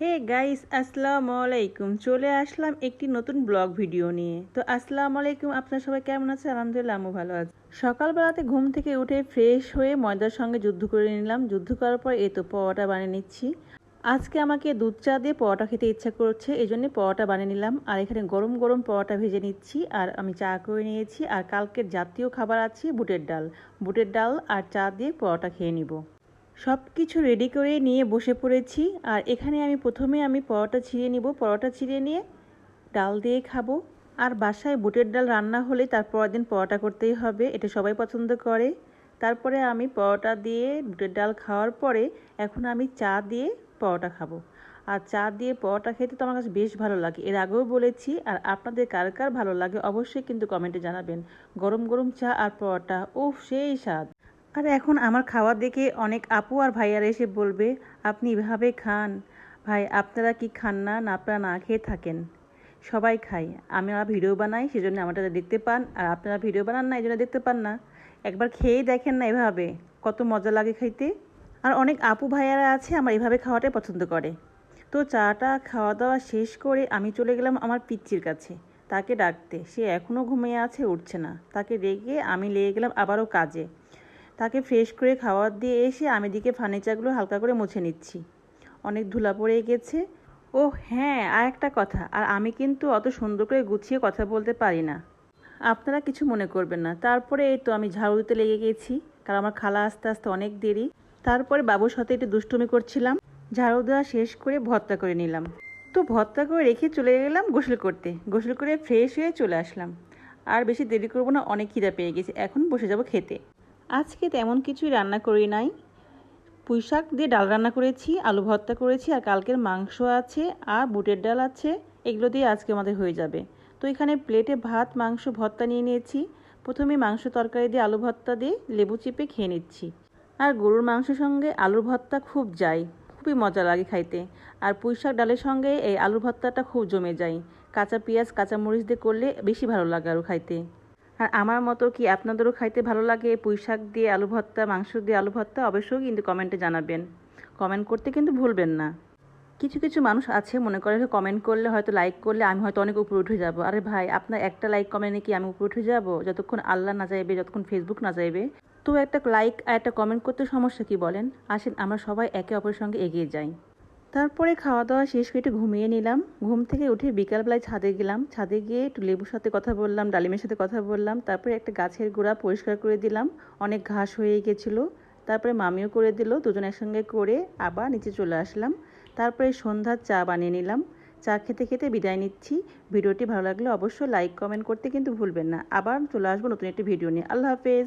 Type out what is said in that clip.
Hey guys আসসালামু আলাইকুম চলে আসলাম একটি নতুন ব্লগ ভিডিও নিয়ে। তো আসসালামু আলাইকুম আপনারা সবাই কেমন আছেন? আলহামদুলিল্লাহ আমি ভালো আছি। সকালবেলাতে ঘুম থেকে উঠে ফ্রেশ হয়ে ময়দার সঙ্গে যুদ্ধ করে নিলাম। যুদ্ধ করার পর এই তো পরোটা বানিয়ে নিচ্ছি। আজকে আমাকে দুধ চা দিয়ে পরোটা খেতে ইচ্ছা করছে এই জন্য পরোটা বানিয়ে নিলাম। আর এখানে গরম গরম পরোটা ভেজে নিচ্ছি। আর আমি চা করে নিয়েছি। আর কালকের জাতীয় খাবার আছে বুটের ডাল। বুটের ডাল আর চা দিয়ে পরোটা খেয়ে নিব। সব কিছু রেডি করে নিয়ে বসে পড়েছি। আর এখানে আমি প্রথমে আমি পরোটা ছিঁড়ে নিব। পরোটা ছিঁড়ে নিয়ে ডাল দিয়ে খাব। আর বাসায় বুটের ডাল রান্না হলে তার পরের দিন পরোটা করতেই হবে। এটা সবাই পছন্দ করে। তারপরে আমি পরোটা দিয়ে বুটের ডাল খাওয়ার পরে এখন আমি চা দিয়ে পরোটা খাব। আর চা দিয়ে পরোটা খেতে তো আমার কাছে বেশ ভালো লাগে। এর আগেও বলেছি। আর আপনাদের কার কার ভালো লাগে অবশ্যই কিন্তু কমেন্টে জানাবেন। গরম গরম চা আর পরোটা, উফ, সেই স্বাদ। আর এখন আমার খাওয়া দেখে অনেক আপু আর ভাইয়ারা এসে বলবে, আপনি এভাবে খান। ভাই, আপনারা কি খান না? না, আপনারা না খেয়ে থাকেন। সবাই খাই আমরা ভিডিও বানাই, সেজন্য আমাদের দেখতে পান। আর আপনারা ভিডিও বানান না এই জন্য দেখতে পান না। একবার খেয়েই দেখেন না এভাবে। কত মজা লাগে খাইতে। আর অনেক আপু ভাইয়ারা আছে, আমার এভাবে খাওয়াটাই পছন্দ করে। তো চাটা খাওয়া দাওয়া শেষ করে আমি চলে গেলাম আমার পিচ্চির কাছে। তাকে ডাকতে। সে এখনও ঘুমিয়ে আছে, উঠছে না। তাকে ডেকে আমি লেগে গেলাম আবারও কাজে। তাকে ফ্রেশ করে খাবার দিয়ে এসে আমি দিকে ফার্নিচারগুলো হালকা করে মুছে নিচ্ছি। অনেক ধুলা পড়ে গেছে। ও হ্যাঁ আর একটা কথা, আর আমি কিন্তু অত সুন্দর করে গুছিয়ে কথা বলতে পারি না। আপনারা কিছু মনে করবেন না। তারপরে এই তো আমি ঝাড়ু দিতে লেগে গেছি, কারণ আমার খালা আস্তে আস্তে অনেক দেরি। তারপরে বাবুর সাথে একটু দুষ্টুমি করছিলাম। ঝাড়ু দেওয়া শেষ করে ভর্তা করে নিলাম। তো ভর্তা করে রেখে চলে গেলাম গোসল করতে। গোসল করে ফ্রেশ হয়ে চলে আসলাম। আর বেশি দেরি করব না, অনেক খিদা পেয়ে গেছে। এখন বসে যাব খেতে। আজকে তেমন কিছুই রান্না করি নাই। পুঁই শাক দিয়ে ডাল রান্না করেছি, আলু ভর্তা করেছি আর কালকের মাংস আছে আর বুটের ডাল আছে। এগুলো দিয়ে আজকে আমাদের হয়ে যাবে। তো এখানে প্লেটে ভাত, মাংস, ভর্তা নিয়ে নিয়েছি। প্রথমে মাংস তরকারি দিয়ে আলু ভর্তা দিয়ে লেবু চিপে খেয়ে নিচ্ছি। আর গরুর মাংসের সঙ্গে আলুর ভর্তা খুব যায়, খুবই মজা লাগে খাইতে। আর পুঁই শাক ডালের সঙ্গে এই আলুর ভর্তাটা খুব জমে যায়। কাঁচা পেঁয়াজ কাঁচা মরিচ দিয়ে করলে বেশি ভালো লাগে আরও খাইতে। আর আমার মতো কি আপনাদেরও খাইতে ভালো লাগে? পুঁই শাক দিয়ে আলু ভর্তা, মাংস দিয়ে আলু ভর্তা? অবশ্যই কিন্তু কমেন্টে জানাবেন। কমেন্ট করতে কিন্তু ভুলবেন না। কিছু কিছু মানুষ আছে মনে করে কমেন্ট করলে হয়তো লাইক করলে আমি হয়তো অনেক উপরে উঠে যাব। আরে ভাই, আপনার একটা লাইক কমেন্টে কি আমি উপরে উঠে যাব? যতক্ষণ আল্লাহ না যাইবে যতক্ষণ ফেসবুক না যাইবে তো একটা লাইক আর একটা কমেন্ট করতে সমস্যা কি বলেন? আসেন, আমরা সবাই একে অপরের সঙ্গে এগিয়ে যাই। তারপরে খাওয়া দাওয়া শেষ করে একটু ঘুমিয়ে নিলাম। ঘুম থেকে উঠে বিকালবেলায় ছাদে গেলাম। ছাদে গিয়ে একটু লেবুর সাথে কথা বললাম, ডালিমের সাথে কথা বললাম। তারপরে একটা গাছের গোড়া পরিষ্কার করে দিলাম। অনেক ঘাস হয়ে গেছিল। তারপরে মামিও করে দিল। দুজন একসঙ্গে করে আবার নিচে চলে আসলাম। তারপরে সন্ধ্যার চা বানিয়ে নিলাম। চা খেতে খেতে বিদায় নিচ্ছি। ভিডিওটি ভালো লাগলে অবশ্যই লাইক কমেন্ট করতে কিন্তু ভুলবেন না। আবার চলে আসব নতুন একটি ভিডিও নিয়ে। আল্লাহ হাফেজ।